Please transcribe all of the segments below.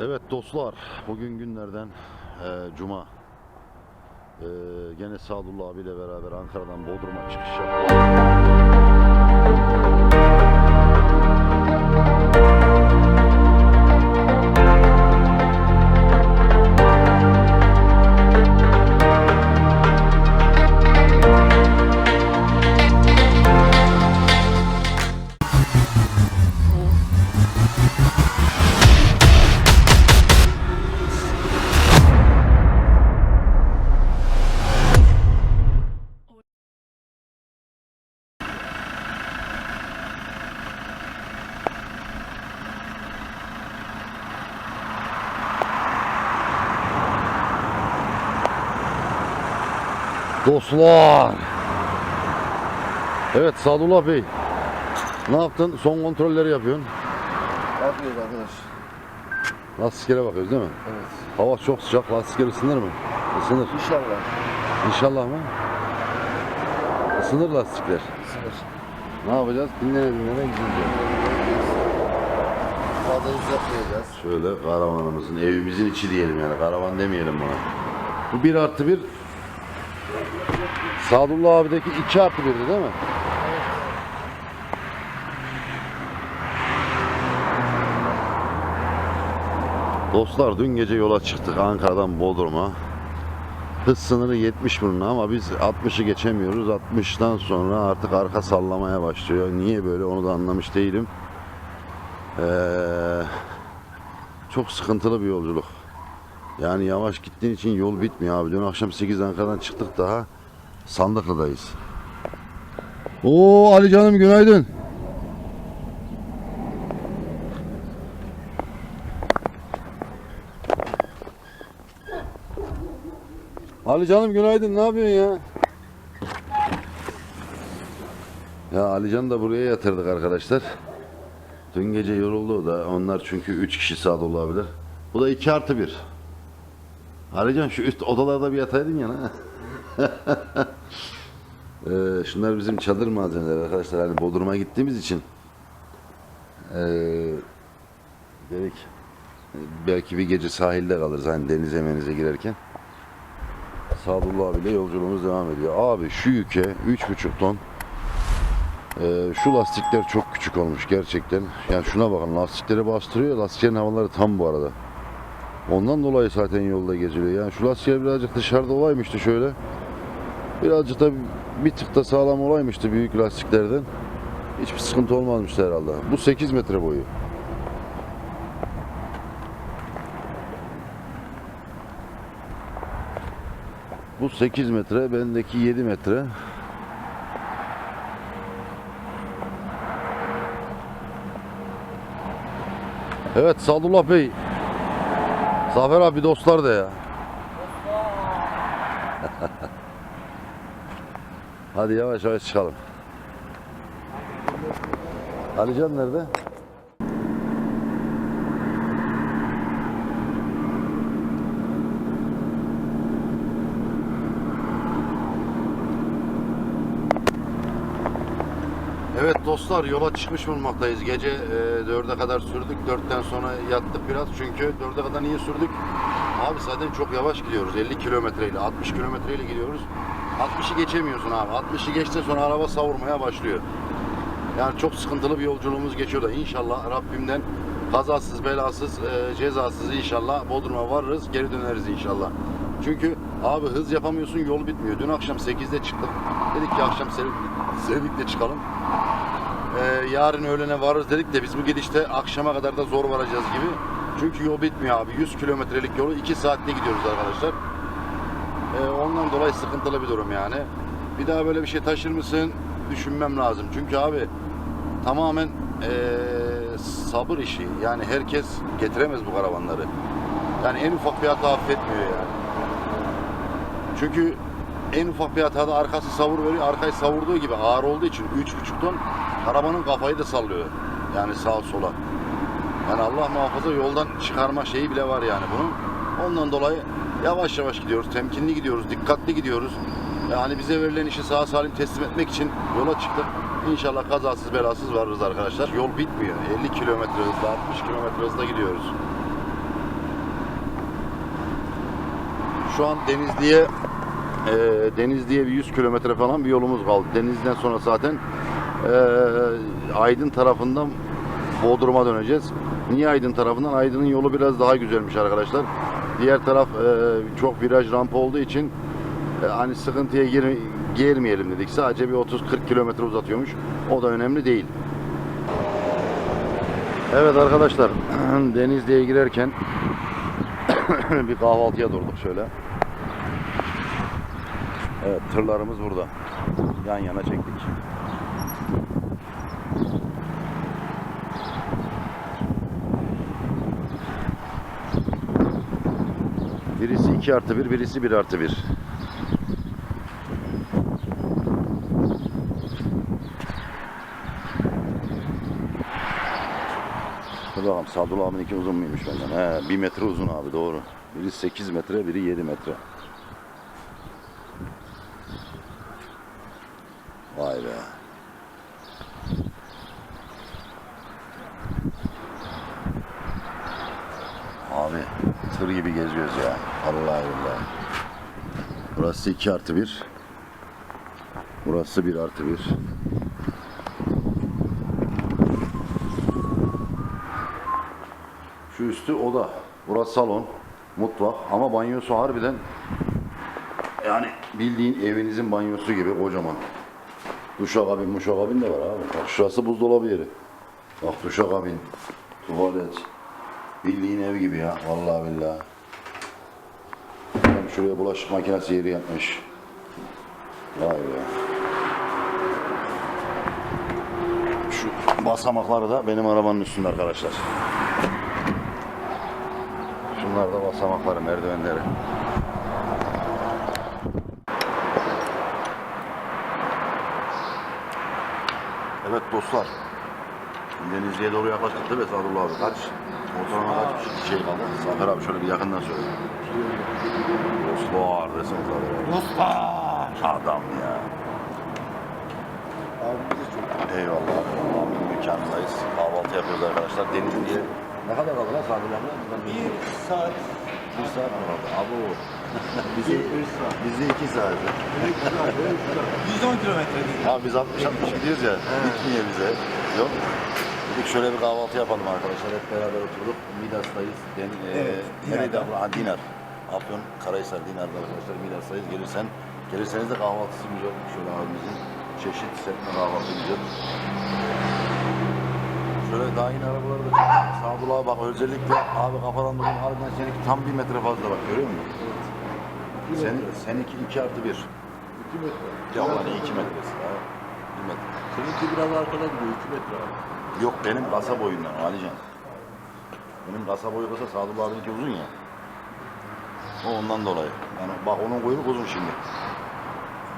Evet dostlar, bugün günlerden e, Cuma. E, gene Sadullah abiyle beraber Ankara'dan Bodrum'a çıkış yaptık. Dostlar! Evet Sadullah Bey, ne yaptın? Son kontrolleri yapıyorsun. Yapıyoruz arkadaş. Lastiklere bakıyoruz değil mi? Evet. Hava çok sıcak, lastikler ısınır mı? Isınır. İnşallah. İnşallah mı? Isınır lastikler. Sınır. Ne yapacağız? Dinlene dinlene gideceğiz. Fazla hız yapmayacağız. Şöyle karavanımızın, evimizin içi diyelim yani. Karavan demeyelim buna. Bu 1 artı 1 Sadullah abideki 2 artı 1'di değil mi? Dostlar dün gece yola çıktık Ankara'dan Bodrum'a. Hız sınırı 70 bunun ama biz 60'ı geçemiyoruz. 60'tan sonra artık arka sallamaya başlıyor. Niye böyle onu da anlamış değilim. Ee, çok sıkıntılı bir yolculuk. Yani yavaş gittiğin için yol bitmiyor abi. Dün akşam 8 Ankara'dan çıktık daha Sandıklı'dayız. Oo Ali canım günaydın. Ali canım günaydın. Ne yapıyorsun ya? Ya Alican da buraya yatırdık arkadaşlar. Dün gece yoruldu da. Onlar çünkü 3 kişi sağda olabilir. Bu da 2 artı 1. Alican şu üst odalarda bir yataydın ya. Ee, şunlar bizim çadır malzemeleri arkadaşlar. Hani Bodrum'a gittiğimiz için. Ee, dedik belki bir gece sahilde kalırız hani denize menize girerken. Sadullah abiyle yolculuğumuz devam ediyor. Abi şu yüke 3,5 ton ee, şu lastikler çok küçük olmuş gerçekten. Yani şuna bakın lastikleri bastırıyor. Lastiklerin havaları tam bu arada. Ondan dolayı zaten yolda geziliyor. Yani şu lastikler birazcık dışarıda olaymıştı şöyle. Birazcık da bir tık da sağlam olaymıştı büyük lastiklerden. Hiçbir sıkıntı olmazmıştı herhalde. Bu 8 metre boyu. Bu 8 metre, bendeki 7 metre. Evet Sadullah Bey. Zafer abi dostlar da ya. Hadi yavaş yavaş çıkalım. Alican nerede? Evet dostlar yola çıkmış bulunmaktayız. Gece e, 4'e kadar sürdük. 4'ten sonra yattık biraz. Çünkü 4'e kadar niye sürdük? Abi zaten çok yavaş gidiyoruz. 50 kilometreyle, 60 kilometreyle gidiyoruz. 60'ı geçemiyorsun abi. 60'ı geçtikten sonra araba savurmaya başlıyor. Yani çok sıkıntılı bir yolculuğumuz geçiyor da inşallah Rabbimden kazasız belasız e, cezasız inşallah Bodrum'a varırız geri döneriz inşallah. Çünkü abi hız yapamıyorsun yol bitmiyor. Dün akşam 8'de çıktık. Dedik ki akşam Sevik, Sevik'le çıkalım. E, yarın öğlene varırız dedik de biz bu gidişte akşama kadar da zor varacağız gibi. Çünkü yol bitmiyor abi. 100 kilometrelik yolu 2 saatte gidiyoruz arkadaşlar. E, ondan dolayı sıkıntılı bir durum yani. Bir daha böyle bir şey taşır mısın? Düşünmem lazım. Çünkü abi tamamen e, sabır işi. Yani herkes getiremez bu karavanları. Yani en ufak bir hata affetmiyor yani. Çünkü en ufak bir hatada arkası savur veriyor. Arkayı savurduğu gibi ağır olduğu için 3,5 ton arabanın kafayı da sallıyor. Yani sağa sola. Yani Allah muhafaza yoldan çıkarma şeyi bile var yani bunun. Ondan dolayı yavaş yavaş gidiyoruz, temkinli gidiyoruz, dikkatli gidiyoruz. Yani bize verilen işi sağ salim teslim etmek için yola çıktık. İnşallah kazasız belasız varırız arkadaşlar. Yol bitmiyor. 50 kilometre hızla, 60 kilometre hızla gidiyoruz. Şu an Denizli'ye e, Denizli'ye bir 100 kilometre falan bir yolumuz kaldı. Denizli'den sonra zaten e, Aydın tarafından Bodrum'a döneceğiz. Niye Aydın tarafından? Aydın'ın yolu biraz daha güzelmiş arkadaşlar. Diğer taraf e, çok viraj rampa olduğu için e, hani sıkıntıya gir, girmeyelim dedik. Sadece bir 30-40 kilometre uzatıyormuş. O da önemli değil. Evet arkadaşlar Denizli'ye girerken bir kahvaltıya durduk şöyle. Evet tırlarımız burada. Yan yana çektik. Birisi 2 artı 1, birisi 1 artı 1. Dur bakalım Sadullah abinin iki uzun muymuş benden? He, 1 metre uzun abi doğru. Biri 8 metre, biri 7 metre. Vay be. Abi tır gibi geziyoruz ya. Vallahi billahi. Burası 2 artı 1. Burası 1 artı 1. Şu üstü oda. Burası salon, mutfak ama banyosu harbiden yani bildiğin evinizin banyosu gibi kocaman. Duşakabin, muşakabin de var abi. Bak şurası buzdolabı yeri. Bak duşakabin, tuvalet. Bildiğin ev gibi ya. Vallahi billahi. Şuraya bulaşık makinesi yeri yapmış. Vay be. Şu basamakları da benim arabanın üstünde arkadaşlar. Şunlar da basamakları, merdivenleri. Evet dostlar. Denizli'ye doğru yaklaştık değil mi Sadullah abi? Kaç? Ortalama kaç bir şey kaldı? Zafer abi şöyle bir yakından söyle. Dostlar desene Zafer abi. Dostlar. Adam ya. Abimiz de çok. Eyvallah abi. Abimin mekanındayız. Kahvaltı yapıyoruz arkadaşlar. Denizli'ye ne kadar kaldı lan Sadullah abi? Bir saat. Bir saat mi kaldı? Abo. bizi, bizi iki saat. 110 kilometre değil. Ha biz 60 60 gidiyoruz ya. Bitmiyor bize. Yok. Dedik şöyle bir kahvaltı yapalım arkadaşlar. Hep beraber oturduk. Midas'tayız. Den, Evet, e, nereydi abla? Ha, Dinar. Afyon Karahisar Dinar'da arkadaşlar. Midas'tayız. Gelirsen Gelirseniz de kahvaltısı güzel. Şöyle abimizin çeşit serpme kahvaltı güzel. Şöyle daha yeni arabaları da. Sadullah bak özellikle abi kafadan durun harbiden seninki tam bir metre fazla bak görüyor musun? Sen, seninki iki artı bir. 2 metre. Ya hani iki metresi ya. Metre. Seninki biraz arkada gidiyor 2 metre abi. Yok benim kasa boyundan Alican. Benim kasa boyu kısa Sadullah abininki uzun ya. O ondan dolayı. Yani bak onun kuyruk uzun şimdi.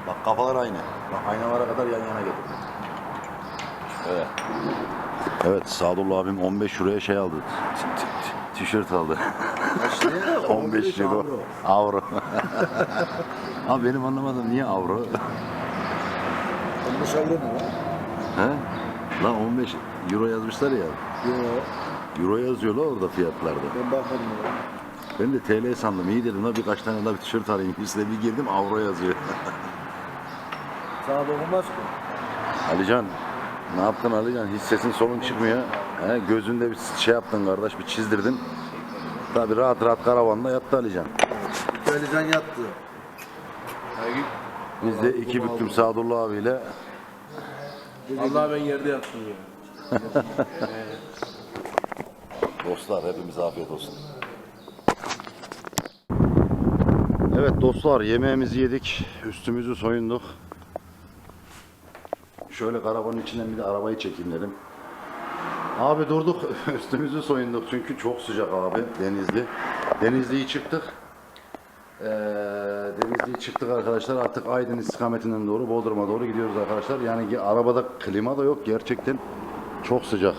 Bak kafalar aynı. Bak aynalara kadar yan yana getirdim. Evet. Evet Sadullah abim 15 euroya şey aldı. T- t- t- Tişört aldı. Kaç liraya? 15 euro. avro. Abi benim anlamadım niye avro? 15 avro ne lan? He? Lan 15 euro yazmışlar ya. Yok. Euro yazıyor la orada fiyatlarda. Ben bakmadım ya. Ben de TL sandım. İyi dedim la birkaç tane daha bir tişört alayım. Üstüne bir girdim avro yazıyor. Sana dokunmaz ki. Alican ne yaptın Alican? Hiç sesin solun çıkmıyor. He, gözünde bir şey yaptın kardeş bir çizdirdin. Tabi rahat rahat karavanda yattı Alican. Alican yattı. Biz de iki büktüm Sadullah abiyle. Allah ben yerde yattım ya. Dostlar hepimize afiyet olsun. Evet dostlar yemeğimizi yedik. Üstümüzü soyunduk. Şöyle karavanın içinden bir de arabayı çekeyim dedim. Abi durduk üstümüzü soyunduk çünkü çok sıcak abi Denizli. Denizli'yi çıktık. Ee, Denizli'yi çıktık arkadaşlar artık Aydın istikametinden doğru Bodrum'a doğru gidiyoruz arkadaşlar. Yani arabada klima da yok gerçekten çok sıcak.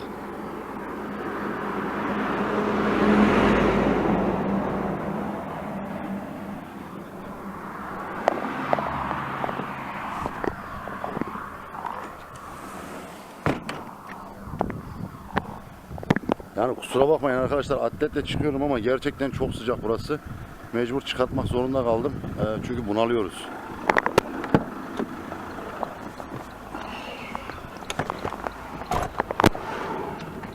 Yani kusura bakmayın arkadaşlar atletle çıkıyorum ama gerçekten çok sıcak burası. Mecbur çıkartmak zorunda kaldım. Ee, çünkü bunalıyoruz.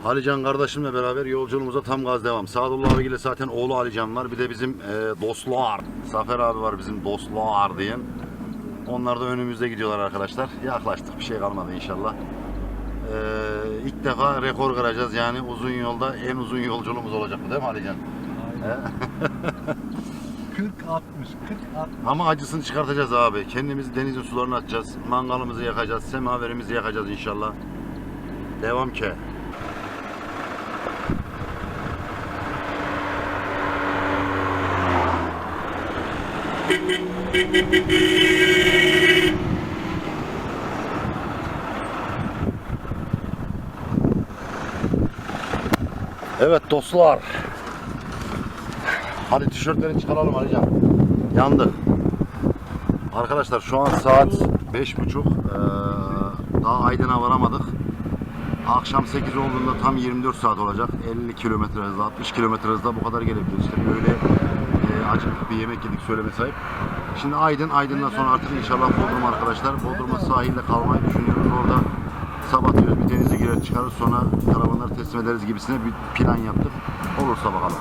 Alican kardeşimle beraber yolculuğumuza tam gaz devam. Sadullah abiyle zaten oğlu Alican var. Bir de bizim e, dostlar. Zafer abi var bizim dostlar diyen. Onlar da önümüzde gidiyorlar arkadaşlar. Yaklaştık bir şey kalmadı inşallah. Ee, ilk defa rekor kıracağız yani uzun yolda en uzun yolculuğumuz olacak bu değil mi Alican? He? 40 60 40 60. Ama acısını çıkartacağız abi. Kendimizi denizin sularına atacağız. Mangalımızı yakacağız. Semaverimizi yakacağız inşallah. Devam ki. Evet dostlar. Hadi tişörtleri çıkaralım Alican. Yandı. Arkadaşlar şu an saat beş buçuk. Ee, daha Aydın'a varamadık. Akşam 8 olduğunda tam 24 saat olacak. 50 kilometre hızla, 60 kilometre hızla bu kadar gelebilir. İşte böyle e, acıklı bir yemek yedik söyleme sahip. Şimdi Aydın, Aydın'dan sonra artık inşallah Bodrum arkadaşlar. Bodrum'a sahilde kalmayı düşünüyoruz. Orada sabah diyoruz bir denize girer çıkarız sonra karavanları teslim ederiz gibisine bir plan yaptık. Olursa bakalım.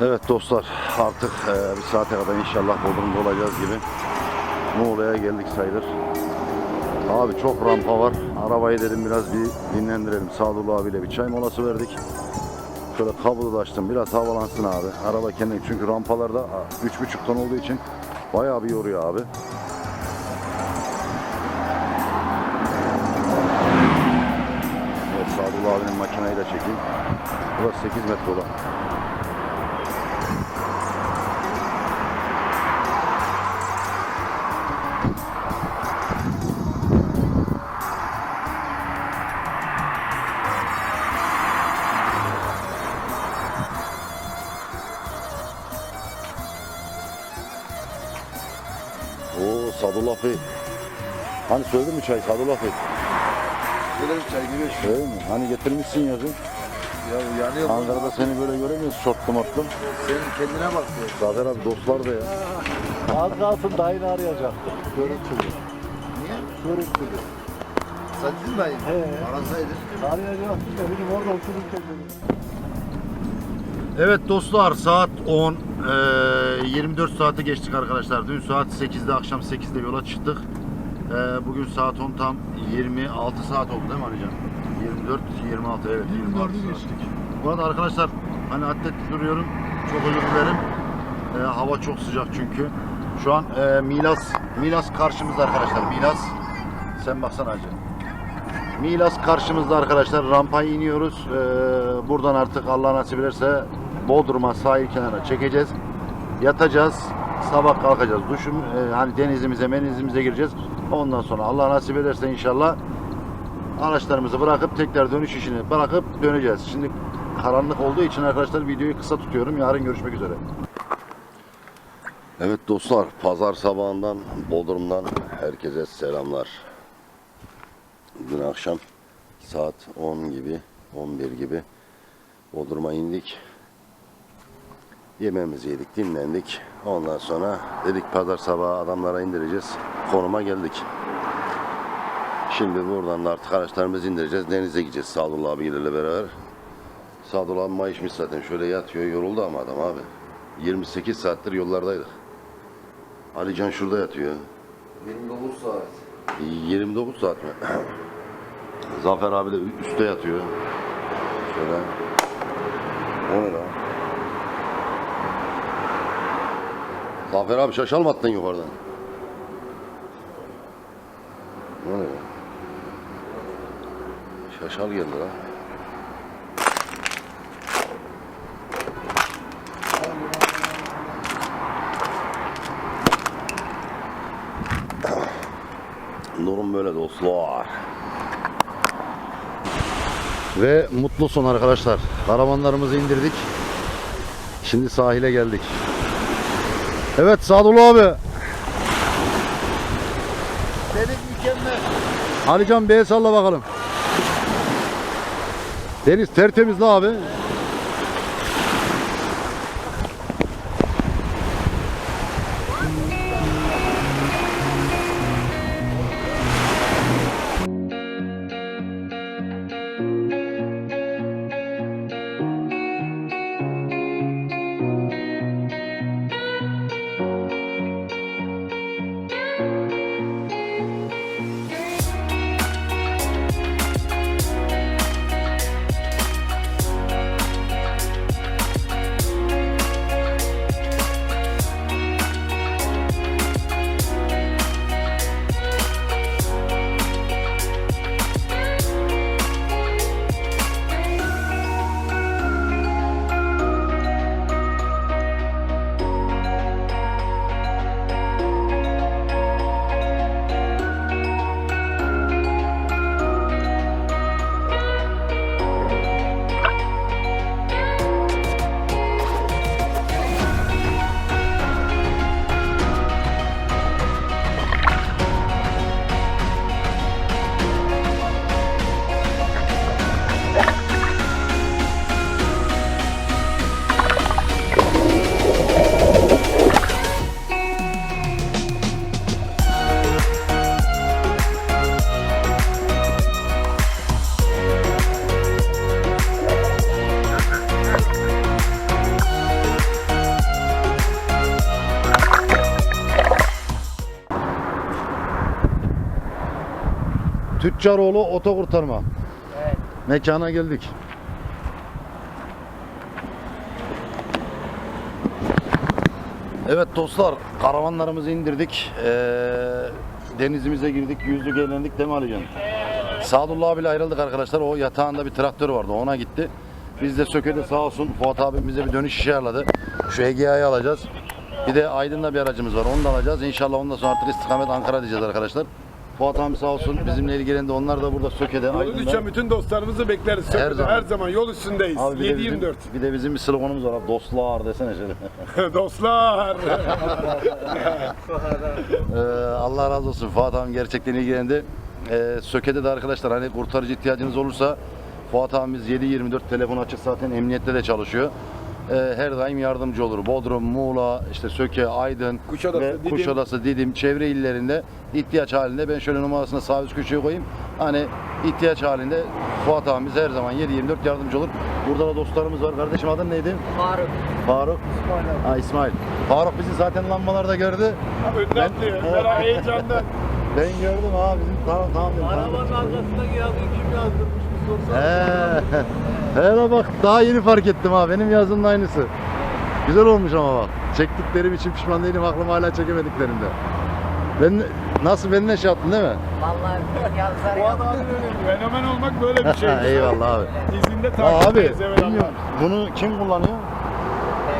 Evet dostlar artık e, bir saate kadar inşallah Bodrum'da olacağız gibi. Muğla'ya geldik sayılır. Abi çok rampa var. Arabayı dedim biraz bir dinlendirelim. Sadullah abiyle bir çay molası verdik. Şöyle kablo da açtım. Biraz havalansın abi. Araba kendini çünkü rampalarda 3,5 ton olduğu için bayağı bir yoruyor abi. Evet Sadullah abinin makineyi de çekeyim. Burası 8 metre olan. Sadullah Bey. Hani söyledin mi çay Sadullah Bey? Böyle bir çay gibi. Öyle mi? Hani getirmişsin yazın. Ya yanıyor? Ankara'da seni böyle göremiyoruz şortlu mortlu. Sen kendine bak ya. Zafer abi dostlar da ya. Az kalsın dayını arayacaktı. Görüntülü. Niye? Görüntülü. Sen mi dayı? He. Arasaydın. Arayacaktı da benim orada otururken dedim. Evet dostlar saat 10. Ee, 24 saati geçtik arkadaşlar. Dün saat 8'de akşam 8'de yola çıktık. Ee, bugün saat 10 tam 26 saat oldu değil mi Alican? 24, 26 evet 26 saat. Bu arada arkadaşlar hani atletli duruyorum. Çok özür dilerim. Ee, hava çok sıcak çünkü. Şu an e, Milas Milas karşımızda arkadaşlar. Milas sen baksana Hacı. Milas karşımızda arkadaşlar. Rampaya iniyoruz. Ee, buradan artık Allah nasip ederse Bodrum'a sahil kenarına çekeceğiz. Yatacağız. Sabah kalkacağız. Duşum e, hani denizimize, menizimize gireceğiz. Ondan sonra Allah nasip ederse inşallah araçlarımızı bırakıp tekrar dönüş işini bırakıp döneceğiz. Şimdi karanlık olduğu için arkadaşlar videoyu kısa tutuyorum. Yarın görüşmek üzere. Evet dostlar, pazar sabahından Bodrum'dan herkese selamlar. Dün akşam saat 10 gibi, 11 gibi Bodrum'a indik. Yemeğimizi yedik, dinlendik. Ondan sonra dedik pazar sabahı adamlara indireceğiz. Konuma geldik. Şimdi buradan da artık araçlarımızı indireceğiz. Denize gideceğiz Sadullah abiyle beraber. Sadullah abi mayışmış zaten. Şöyle yatıyor. Yoruldu ama adam abi. 28 saattir yollardaydık. Alican şurada yatıyor. 29 saat. 29 saat mi? Zafer abi de üstte yatıyor. Şöyle. O ne lan? Zafer abi şaşal attın yukarıdan? Ne? Şaşal geldi lan. Durum böyle dostlar. Ve mutlu son arkadaşlar. Karavanlarımızı indirdik. Şimdi sahile geldik. Evet Sadullah abi. Deniz mükemmel. Alican Bey'e salla bakalım. Deniz tertemiz la abi. Tüccaroğlu oto kurtarma. Evet. Mekana geldik. Evet dostlar, karavanlarımızı indirdik. Ee, denizimize girdik, yüzdük, eğlendik değil mi Alican? Sadullah abiyle ayrıldık arkadaşlar. O yatağında bir traktör vardı, ona gitti. Biz de Söke'de sağ olsun Fuat abi bize bir dönüş işi ayarladı. Şu Egea'yı alacağız. Bir de Aydın'da bir aracımız var, onu da alacağız. İnşallah ondan sonra artık istikamet Ankara diyeceğiz arkadaşlar. Fuat abi sağ olsun bizimle ilgilendi. Onlar da burada Söke'de, Yolun Aydın'da. bütün dostlarımızı bekleriz. Her Her zaman. Her zaman yol üstündeyiz. Abi bir de, bizim, 7-24. bir de bizim bir sloganımız var abi. Dostlar desene şöyle. Dostlar. Ee, Allah razı olsun. Fuat abim gerçekten ilgilendi. Ee, Söke'de de arkadaşlar hani kurtarıcı ihtiyacınız olursa Fuat abimiz 7-24 telefon açık zaten emniyette de çalışıyor. Ee, her daim yardımcı olur. Bodrum, Muğla, işte Söke, Aydın Kuşadası, ve Didim. Kuşadası, Didim, çevre illerinde ihtiyaç halinde ben şöyle numarasına sağ üst köşeye koyayım. Hani ihtiyaç halinde Fuat abimiz her zaman 7-24 yardımcı olur. Burada da dostlarımız var. Kardeşim adın neydi? Faruk. Faruk. Ha İsmail. Faruk bizi zaten lambalarda gördü. Önüne atlıyor. Merak heyecandan. Ben gördüm abi bizim tamam tamam. dedim. Arabanın arkasındaki yazıyı kim yazdırmış bir sorsana. He. Hele bak daha yeni fark ettim ha benim yazımın aynısı. Güzel olmuş ama bak. Çektiklerim için pişman değilim aklım hala çekemediklerimde. Ben nasıl beni ne şey yaptın değil mi? Vallahi yazlar Bu adam öyle. Fenomen olmak böyle bir şey. Eyvallah abi. İzinde takip abi bilmiyorum bunu kim kullanıyor?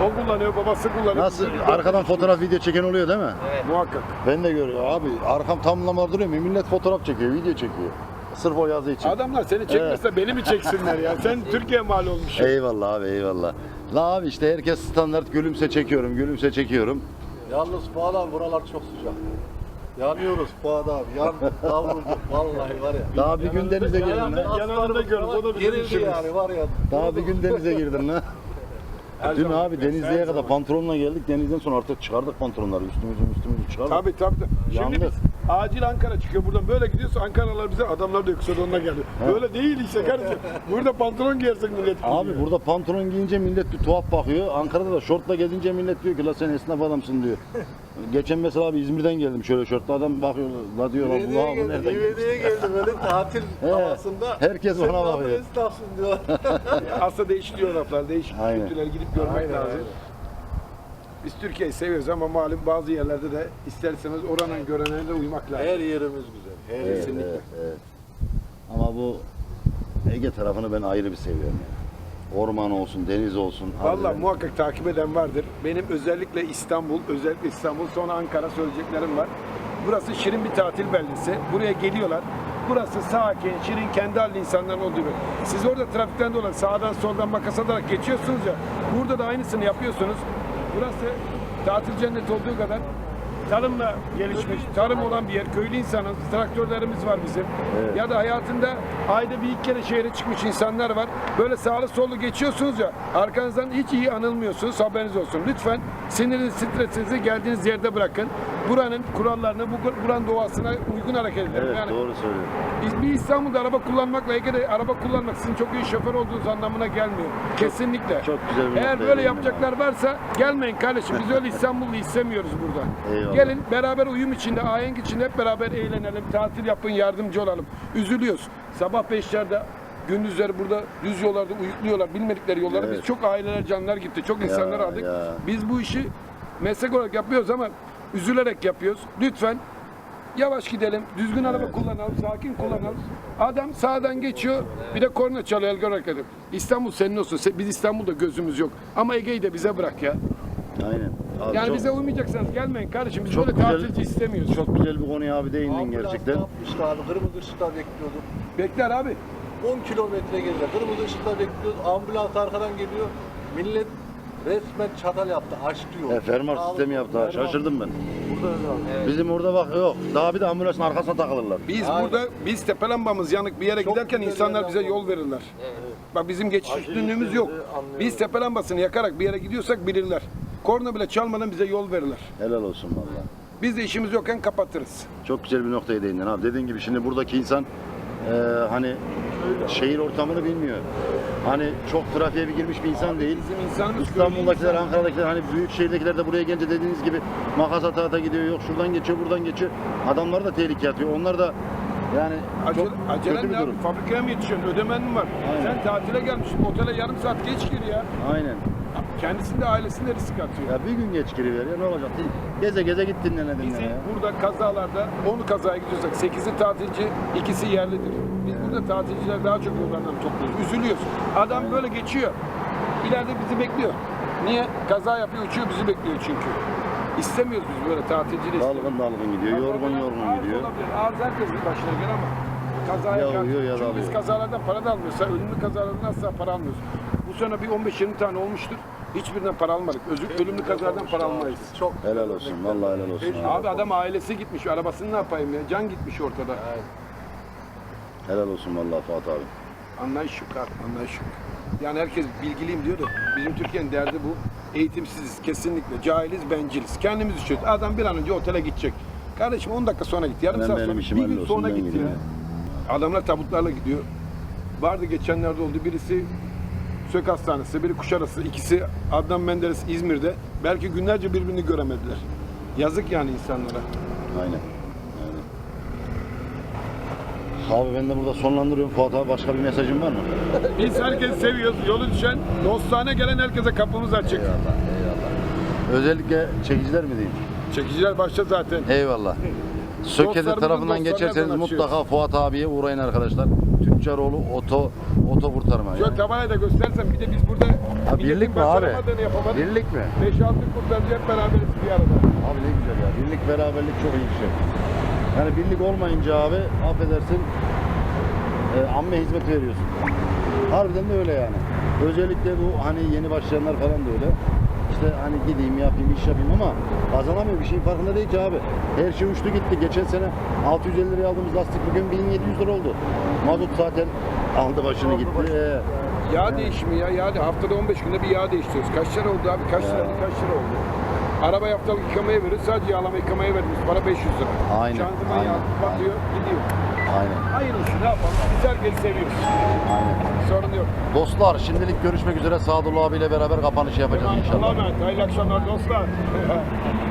O kullanıyor, babası kullanıyor. Nasıl arkadan fotoğraf video çeken oluyor değil mi? Muhakkak. Ben de görüyorum abi arkam tamlamalar duruyor? Millet fotoğraf çekiyor, video çekiyor. Sırf o yazı için. Adamlar seni çekmese beni mi çeksinler ya? Sen Türkiye mal olmuşsun. Eyvallah abi eyvallah. La abi işte herkes standart gülümse çekiyorum, gülümse çekiyorum. Yalnız Fuat abi buralar çok sıcak. Yanıyoruz Fuat abi. Yan, kavruldu. Vallahi var ya. Daha bir gün denize girdin Yanında lan. Yanında görürüz, o da bizim Gerildi işimiz. yani var ya. Daha bir gün denize girdin lan. Her Dün zaman abi Denizli'ye kadar zaman. pantolonla geldik. Denizden sonra artık çıkardık pantolonları. Üstümüzü üstümüzü çıkardık. Tabii tabii. tabii. Şimdi Yandık. Acil Ankara çıkıyor. Buradan böyle gidiyorsa Ankaralılar bize adamlar da da onunla geliyor. Böyle değil işte kardeşim. Burada pantolon giyersin millet. Abi burada pantolon giyince millet bir tuhaf bakıyor. Ankara'da da şortla gezince millet diyor ki la sen esnaf adamsın diyor. Geçen mesela abi İzmir'den geldim şöyle şortla adam bakıyor la diyor la bu abi nereden geldi. İvedi'ye geldi böyle tatil havasında. herkes bana bakıyor. esnafsın diyor. Aslında değişiyor laflar. Değişik Aynen. kültürleri gidip görmek Aynen, lazım. aynen. Biz Türkiye'yi seviyoruz ama malum bazı yerlerde de isterseniz oranın görenene de uymak lazım. Her yerimiz güzel. Her Evet. Kesinlikle. evet, evet. Ama bu Ege tarafını ben ayrı bir seviyorum yani. Orman olsun, deniz olsun. Vallahi harbiden. muhakkak takip eden vardır. Benim özellikle İstanbul, özellikle İstanbul sonra Ankara söyleyeceklerim var. Burası şirin bir tatil beldesi. Buraya geliyorlar. Burası sakin, şirin, kendi halinde insanların olduğu bir. Siz orada trafikten dolayı sağdan soldan makas atarak geçiyorsunuz ya. Burada da aynısını yapıyorsunuz. Burası tatil cenneti olduğu kadar tarımla gelişmiş, tarım olan bir yer. Köylü insanız, traktörlerimiz var bizim. Ya da hayatında ayda bir iki kere şehre çıkmış insanlar var. Böyle sağlı sollu geçiyorsunuz ya, arkanızdan hiç iyi anılmıyorsunuz, haberiniz olsun. Lütfen sinirinizi, stresinizi geldiğiniz yerde bırakın. Buranın kurallarına, bu, buranın doğasına uygun hareket edin. Evet yani doğru söylüyorsun. biz bir İstanbul'da araba kullanmakla Ege'de araba kullanmak sizin çok iyi şoför olduğunuz anlamına gelmiyor. Kesinlikle. çok güzel bir Eğer böyle yapacaklar varsa gelmeyin kardeşim. Biz öyle İstanbullu istemiyoruz burada. Eyvallah. Gelin beraber uyum içinde, ahenk içinde hep beraber eğlenelim, tatil yapın, yardımcı olalım. Üzülüyoruz. Sabah 5'lerde gündüzleri burada düz yollarda uyukluyorlar. Bilmedikleri yolları Evet. biz çok aileler canlar gitti. Çok insanlar aldık. ya. Biz bu işi meslek olarak yapıyoruz ama üzülerek yapıyoruz. Lütfen Yavaş gidelim, düzgün araba kullanalım, sakin kullanalım. Adam sağdan geçiyor, bir de korna çalıyor el hareket. İstanbul senin olsun. Se- Biz İstanbul'da gözümüz yok. Ama Ege'yi de bize bırak ya. Aynen. Abi Yani çok, bize uymayacaksanız gelmeyin kardeşim. Biz Çok böyle güzel- tatilci istemiyoruz. çok güzel bir konuya abi değindin Ambulans gerçekten. yapmıştı abi. Kırmızı ışıkta bekliyorduk. Bekler abi. 10 kilometre geride. Kırmızı ışıkta bekliyoruz. Ambulans arkadan geliyor. Millet resmen çatal yaptı. Açtı yol. E, fermuar Sağlık sistemi yaptı ha. fermuar. Şaşırdım ben. Burada öyle abi. Bizim orada bak yok. Daha bir de ambulansın arkasına takılırlar. Biz Aynen. burada, biz tepe lambamız yanık bir yere Çok giderken güzel insanlar bize yol verirler. Bak bizim geçiş üstünlüğümüz yok. Biz tepe lambasını yakarak bir yere gidiyorsak bilirler. Korna bile çalmadan bize yol verirler. Helal olsun valla. Biz de işimiz yokken kapatırız. Çok güzel bir noktaya değindin abi. Dediğin gibi şimdi buradaki insan e, hani şehir ortamını bilmiyor. Hani çok trafiğe bir girmiş bir insan değil. Bizim insanımız İstanbul'dakiler. Ankara'dakiler hani büyük şehirdekiler de buraya gelince dediğiniz gibi makas ata ata gidiyor. Yok şuradan geçiyor, buradan geçiyor. Adamlar da tehlike atıyor. Onlar da yani Acele, çok acelen kötü bir ne abi? durum. Fabrikaya mı yetişiyorsun? Ödemen mi var? Aynen. Sen tatile gelmişsin. Otele yarım saat geç gir ya. Aynen. Kendisinde ailesinde risk atıyor. Ya bir gün geç giriver ya ne olacak? Geze geze git dinlene dinlene Bizi ya. burada kazalarda 10 kazaya gidiyorsak 8'i tatilci, ikisi yerlidir. Biz burada tatilciler daha çok yollardan topluyoruz. Üzülüyoruz. Adam böyle geçiyor. İleride bizi bekliyor. Niye? Kaza yapıyor, uçuyor bizi bekliyor çünkü. İstemiyoruz biz böyle tatilciliği. Dalgın dalgın gidiyor, yorgun yorgun gidiyor. olabilir. Arıza herkesin başına gelir ama kazaya Ya karşı. uyuyor ya da Çünkü biz alıyor. kazalardan para da almıyoruz. Sen ölümlü kazalardan asla para almıyoruz. Bu sene bir 15-20 tane olmuştur. Hiçbirinden para almadık. Özür, ölümlü kazalardan para almayız. Çok Helal olsun, vallahi helal olsun. abi. Abi adam ailesi gitmiş, arabasını ne yapayım ya? Can gitmiş ortada. Helal olsun vallahi Fuat abi. Anlayış yok abi, anlayış yok. Yani herkes bilgiliyim diyor da bizim Türkiye'nin derdi bu. Eğitimsiziz kesinlikle. Cahiliz, benciliz. Kendimiz için. Adam bir an önce otele gidecek. Kardeşim 10 dakika sonra git. Yarım Ben saat benim sonra. işim Bir gün hallolsun, sonra ben git gideyim ya. Adamlar tabutlarla gidiyor. Vardı geçenlerde oldu. Birisi Sök Hastanesi, biri Kuşadası. ikisi Adnan Menderes İzmir'de. Belki günlerce birbirini göremediler. Yazık yani insanlara. Aynen. Aynen. Abi ben de burada sonlandırıyorum. Fuat abi başka bir mesajın var mı? Biz herkesi seviyoruz. Yolu düşen, dostane gelen herkese kapımız açık. Özellikle çekiciler mi diyeyim? Çekiciler başta zaten. Eyvallah. Sökede tarafından geçerseniz mutlaka Fuat abiye uğrayın arkadaşlar. Tüccaroğlu oto oto kurtarma. Şöyle Yani. tabanayı da göstersem bir de biz burada Ha, birlik mi abi? yapamadık. Birlik mi? 5-6 kurtarıcı hep beraberiz bir arada. Abi ne güzel ya. Birlik beraberlik çok iyi bir şey. Yani birlik olmayınca abi affedersin e, amme hizmet veriyorsun. Harbiden de öyle yani. Özellikle bu hani yeni başlayanlar falan da öyle. İşte hani gideyim yapayım iş yapayım ama kazanamıyor. Bir şeyin farkında değil ki abi. Her şey uçtu gitti. Geçen sene 650 liraya aldığımız lastik bugün 1700 lira oldu. Mazot zaten aldı başını Aldı gitti. başını. Ee, Yağ değişimi ya. Yağ de- haftada 15 günde bir yağ değiştiriyoruz. Kaç lira oldu abi? Kaç lira? Kaç lira oldu? Araba haftalık yıkamaya veriyoruz. Sadece yağlama yıkamaya verdiğimiz para 500 lira. Aynen, Şanzıman aynen, yağı batıyor, gidiyor. aynen. Hayırlısı ne yapalım? Biz herkesi seviyoruz. Aynen. Sorun yok. Dostlar şimdilik görüşmek üzere Sadullah abiyle beraber kapanışı yapacağız Allah'a inşallah. emanet. Hayırlı akşamlar dostlar.